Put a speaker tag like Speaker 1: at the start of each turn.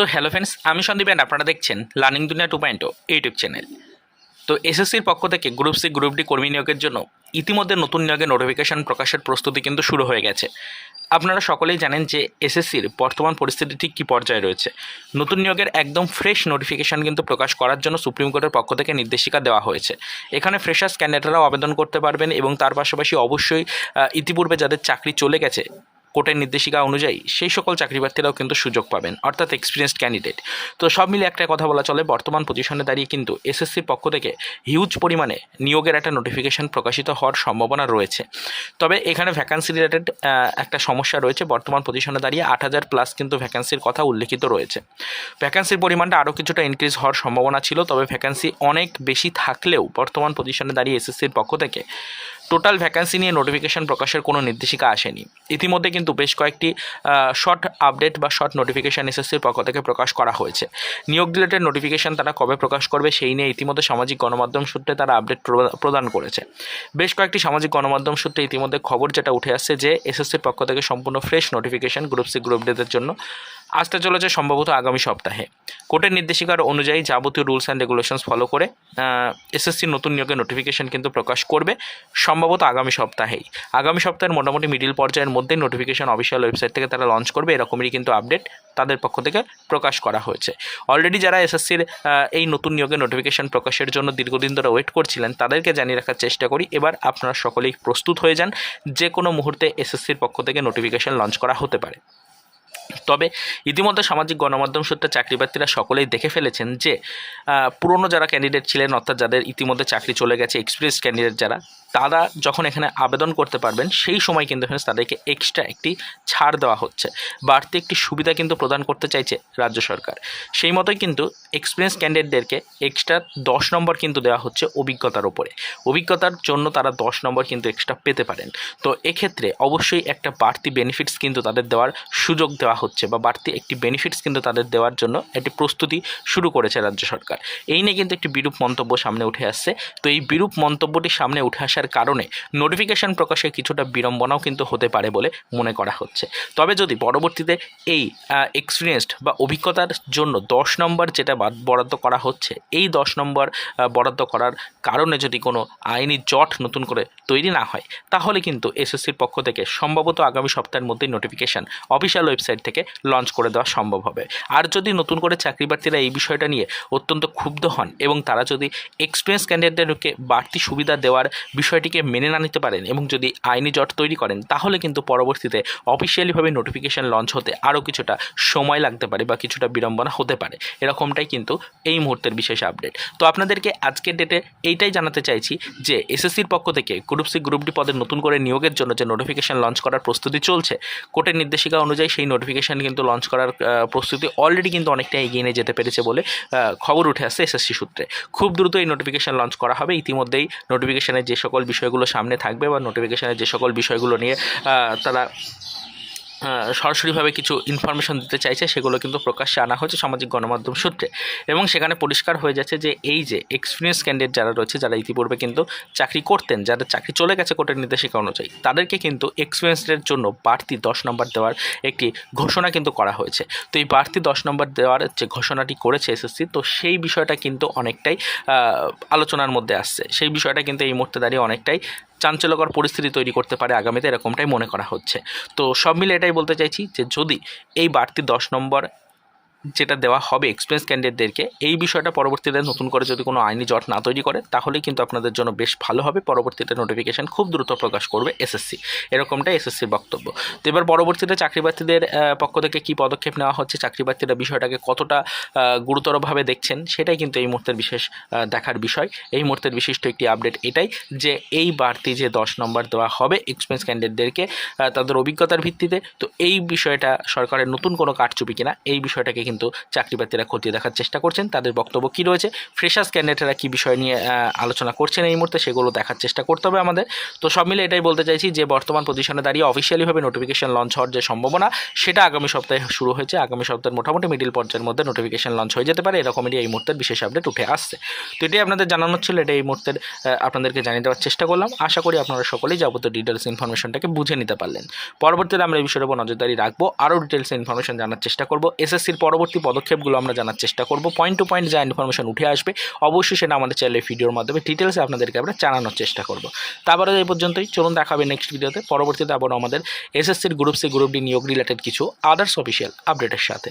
Speaker 1: তো hello friends আমি Sandeep and আপনারা দেখছেন লার্নিং দুনিয়া টু পয়েন্ট ইউটিউব চ্যানেল তো এসএসসির পক্ষ থেকে গ্রুপ সি গ্রুপ ডি কর্মী নিয়োগের জন্য ইতিমধ্যে নতুন নিয়োগের নোটিফিকেশন প্রকাশের প্রস্তুতি কিন্তু শুরু হয়ে গেছে। আপনারা সকলেই জানেন যে এসএসসির বর্তমান পরিস্থিতি ঠিক কী পর্যায়ে রয়েছে। নতুন নিয়োগের একদম ফ্রেশ নোটিফিকেশন কিন্তু প্রকাশ করার জন্য সুপ্রিম কোর্টের পক্ষ থেকে নির্দেশিকা দেওয়া হয়েছে। এখানে ফ্রেশার্স ক্যান্ডিডেটরাও আবেদন করতে পারবেন এবং তার পাশাপাশি অবশ্যই ইতিপূর্বে যাদের চাকরি চলে গেছে কোর্টের নির্দেশিকা অনুযায়ী সেই সকল চাকরি প্রার্থীরাও কিন্তু সুযোগ পাবেন, অর্থাৎ এক্সপিরিয়েন্সড ক্যান্ডিডেট তো সব মিলে একটা কথা বলা চলে, বর্তমান পজিশনে দাঁড়িয়ে কিন্তু এসএসসির পক্ষ থেকে হিউজ পরিমাণে নিয়োগের একটা নোটিফিকেশন প্রকাশিত হওয়ার সম্ভাবনা রয়েছে। তবে এখানে ভ্যাকান্সি রিলেটেড একটা সমস্যা রয়েছে, বর্তমান পজিশনে দাঁড়িয়ে আট হাজার প্লাস কিন্তু ভ্যাকান্সির কথা উল্লেখিত রয়েছে। ভ্যাকান্সির পরিমাণটা আরও কিছুটা ইনক্রিজ হওয়ার সম্ভাবনা ছিল, তবে ভ্যাকান্সি অনেক বেশি থাকলেও বর্তমান পজিশনে দাঁড়িয়ে এসএসসির পক্ষ থেকে টোটাল ভ্যাকান্সি নিয়ে নোটিফিকেশন প্রকাশের কোনো নির্দেশিকা আসেনি। ইতিমধ্যে কিন্তু বেশ কয়েকটি শর্ট আপডেট বা শর্ট নোটিফিকেশান এসএসসির পক্ষ থেকে প্রকাশ করা হয়েছে। নিয়োগ রিলেটেড নোটিফিকেশান তারা কবে প্রকাশ করবে সেই নিয়ে ইতিমধ্যে সামাজিক গণমাধ্যম সূত্রে তারা আপডেট প্রদান করেছে। বেশ কয়েকটি সামাজিক গণমাধ্যম সূত্রে ইতিমধ্যে খবর যেটা উঠে আসছে যে, এসএসসির পক্ষ থেকে সম্পূর্ণ fresh notification group C group ডিদের জন্য আসতে চলেছে সম্ভবত আগামী সপ্তাহে। কোর্টের নির্দেশিকার অনুযায়ী যাবতীয় রুলস অ্যান্ড রেগুলেশনস ফলো করে এসএসসির নতুন নিয়োগের নোটিফিকেশন কিন্তু প্রকাশ করবে সম্ভবত আগামী সপ্তাহেই। আগামী সপ্তাহের মোটামুটি মিডিল পর্যায়ের মধ্যেই নোটিফিকেশন অফিসিয়াল ওয়েবসাইট থেকে তারা লঞ্চ করবে এরকমই কিন্তু আপডেট তাদের পক্ষ থেকে প্রকাশ করা হয়েছে। অলরেডি যারা এসএসসির এই নতুন নিয়োগের নোটিফিকেশন প্রকাশের জন্য দীর্ঘদিন ধরে ওয়েট করছিলেন, তাদেরকে জানিয়ে রাখার চেষ্টা করি। এবার আপনারা সকলেই প্রস্তুত হয়ে যান যে কোনো মুহূর্তে এসএসসির পক্ষ থেকে নোটিফিকেশন লঞ্চ করা হতে পারে। তবে ইতিমধ্যে সামাজিক গণমাধ্যম সূত্রে চাকরি প্রার্থীরা সকলেই দেখে ফেলেছেন যে পুরনো যারা ক্যান্ডিডেট ছিলেন, অর্থাৎ যাদের ইতিমধ্যে চাকরি চলে গেছে এক্সপিরিয়েন্স ক্যান্ডিডেট যারা তারা যখন এখানে আবেদন করতে পারবেন, সেই সময় কিন্তু এখানে তাদেরকে এক্সট্রা একটি ছাড় দেওয়া হচ্ছে। বাড়তি একটি সুবিধা কিন্তু প্রদান করতে চাইছে রাজ্য সরকার। সেই মতোই কিন্তু এক্সপিরিয়েন্স ক্যান্ডিডেটদেরকে এক্সট্রা দশ নম্বর কিন্তু দেওয়া হচ্ছে অভিজ্ঞতার ওপরে অভিজ্ঞতার জন্য তারা দশ নম্বর কিন্তু এক্সট্রা পেতে পারেন। তো এক্ষেত্রে অবশ্যই একটা বাড়তি বেনিফিটস কিন্তু তাদের দেওয়ার সুযোগ দেওয়া হচ্ছে বা বাড়তি একটি বেনিফিটস কিন্তু তাদের দেওয়ার জন্য একটি প্রস্তুতি শুরু করেছে রাজ্য সরকার। এই নিয়ে কিন্তু একটি বিরূপ মন্তব্য সামনে উঠে আসছে। তো এই বিরূপ মন্তব্যটি সামনে উঠে আসার কারণে নোটিফিকেশন প্রকাশে কিছুটা বিড়ম্বনাও কিন্তু হতে পারে বলে মনে করা হচ্ছে। তবে যদি পরবর্তীতে এই এক্সপিরিয়েন্সড বা অভিজ্ঞতার জন্য দশ নম্বর যেটা বরাদ্দ করা হচ্ছে, এই দশ নম্বর বরাদ্দ করার কারণে যদি কোনো আইনি জট নতুন করে তৈরি না হয়, তাহলে কিন্তু এসএসসির পক্ষ থেকে সম্ভবত আগামী সপ্তাহের মধ্যেই নোটিফিকেশান অফিসিয়াল ওয়েবসাইট থেকে লঞ্চ করে দেওয়া সম্ভব হবে। আর যদি নতুন করে চাকরি প্রার্থীরা এই বিষয়টা নিয়ে অত্যন্ত ক্ষুব্ধ হন এবং তারা যদি এক্সপিরিয়েন্স ক্যান্ডিডেটদেরকে বাড়তি সুবিধা দেওয়ার বিষয়টিকে মেনে না নিতে পারেন এবং যদি আইনি জট তৈরি করেন, তাহলে কিন্তু পরবর্তীতে অফিসিয়ালিভাবে নোটিফিকেশান লঞ্চ হতে আরও কিছুটা সময় লাগতে পারে বা কিছুটা বিড়ম্বনা হতে পারে। এরকমটাই কিন্তু এই মুহূর্তের বিশেষ আপডেট তো আপনাদেরকে আজকের ডেটে এইটাই জানাতে চাইছি যে এসএসসির পক্ষ থেকে গ্রুপ সি গ্রুপ ডি পদের নতুন করে নিয়োগের জন্য যে নোটিফিকেশান লঞ্চ করার প্রস্তুতি চলছে, কোর্টের নির্দেশিকা অনুযায়ী সেই নোটিফিকেশান কিন্তু লঞ্চ করার প্রস্তুতি অলরেডি কিন্তু অনেকটা এগিয়ে নিয়ে যেতে পেরেছে বলে খবর উঠে আসছে এসএসসি সূত্রে। খুব দ্রুত এই নোটিফিকেশান লঞ্চ করা হবে। ইতিমধ্যেই নোটিফিকেশানের যে সকল বিষয়গুলো সামনে থাকবে বা নোটিফিকেশানের যে সকল বিষয়গুলো নিয়ে তারা সরাসরিভাবে কিছু ইনফরমেশন দিতে চাইছে, সেগুলো কিন্তু প্রকাশ্যে আনা হয়েছে সামাজিক গণমাধ্যম সূত্রে। এবং সেখানে পরিষ্কার হয়ে যাচ্ছে যে এই যে এক্সপিরিয়েন্স ক্যান্ডিডেট যারা রয়েছে, যারা ইতিপূর্বে কিন্তু চাকরি করতেন, যাদের চাকরি চলে গেছে কোর্টের নির্দেশিকা অনুযায়ী, তাদেরকে কিন্তু এক্সপিরিয়েন্সের জন্য বাড়তি দশ নম্বর দেওয়ার একটি ঘোষণা কিন্তু করা হয়েছে। তো এই বাড়তি দশ নম্বর দেওয়ার যে ঘোষণাটি করেছে এসএসসি, তো সেই বিষয়টা কিন্তু অনেকটাই আলোচনার মধ্যে আসছে। সেই বিষয়টা কিন্তু এই মুহূর্তে দাঁড়িয়ে অনেকটাই চাঞ্চল্যকর পরিস্থিতি তৈরি করতে পারে আগামীতে, এরকমটাই মনে করা হচ্ছে। তো সব মিলে এটাই বলতে চাইছি যে যদি এই বাড়তি দশ নম্বর যেটা দেওয়া হবে এক্সপিরিয়েন্স ক্যান্ডিডেটদেরকে এই বিষয়টা পরবর্তীতে নতুন করে যদি কোনো আইনি জট না তৈরি করে তাহলে কিন্তু আপনাদের জন্য বেশ ভালো হবে। পরবর্তীতে নোটিফিকেশান খুব দ্রুত প্রকাশ করবে এসএসসি এরকমটাই এসএসসির বক্তব্য। তো এবার পরবর্তীতে চাকরি প্রার্থীদের আহ, পক্ষ থেকে কী পদক্ষেপ নেওয়া হচ্ছে? চাকরি প্রার্থীরা বিষয়টাকে কতটা গুরুতরভাবে দেখছেন? সেটাই কিন্তু এই মুহূর্তের বিশেষ দেখার বিষয়। এই মুহূর্তের বিশিষ্ট একটি আপডেট এটাই যে এই বাড়তি যে দশ নম্বর দেওয়া হবে এক্সপিরিয়েন্স ক্যান্ডিডেটদেরকে তাদের অভিজ্ঞতার ভিত্তিতে তো এই বিষয়টা সরকারের নতুন কোনো কারচুপি কিনা এই বিষয়টাকে কিন্তু চাকরি প্রার্থীরা খতিয়ে দেখার চেষ্টা করছেন। তাদের বক্তব্য কী রয়েছে? ফ্রেশার্স ক্যান্ডিডেটরা কী বিষয় নিয়ে আলোচনা করছেন এই মুহূর্তে সেগুলো দেখার চেষ্টা করতে হবে আমাদের। তো সব মিলে এটাই বলতে চাইছি যে, বর্তমান পজিশনে দাঁড়িয়ে অফিসিয়ালিভাবে নোটিফিকেশন লঞ্চ হওয়ার যে সম্ভাবনা, সেটা আগামী সপ্তাহে শুরু হয়েছে। আগামী সপ্তাহের মোটামুটি মিডিল পর্যায়ের মধ্যে নোটিফিকেশন লঞ্চ হয়ে যেতে পারে। এরকমই এই মুহূর্তের বিশেষ আপডেট উঠে আসছে। তো এটাই আপনাদের জানানো ছিল। এটা এই মুহূর্তের আপনাদেরকে জানিয়ে দেওয়ার চেষ্টা করলাম। আশা করি আপনারা সকলেই যাবতীয় ডিটেলস ইনফরমেশনটাকে বুঝে নিতে পারলেন। পরবর্তীতে আমরা এই বিষয়ের উপর নজরদারি রাখব। আরও ডিটেলস ইনফরমেশন জানার চেষ্টা করব। এসএসসির পরবর্তী পরবর্তী পদক্ষেপগুলো আমরা জানার চেষ্টা করব। পয়েন্ট টু পয়েন্ট যা ইনফরমেশন উঠে আসবে, অবশ্যই সেটা আমাদের চ্যানেলের ভিডিওর মাধ্যমে ডিটেলসে আপনাদেরকে আমরা জানানোর চেষ্টা করব। তারপরে এই পর্যন্তই। চলুন দেখাবে নেক্সট ভিডিওতে পরবর্তীতে আবার আমাদের এসএসসির গ্রুপ সি গ্রুপ ডি নিয়োগ রিলেটেড কিছু আদার্স অফিসিয়াল আপডেটের সাথে।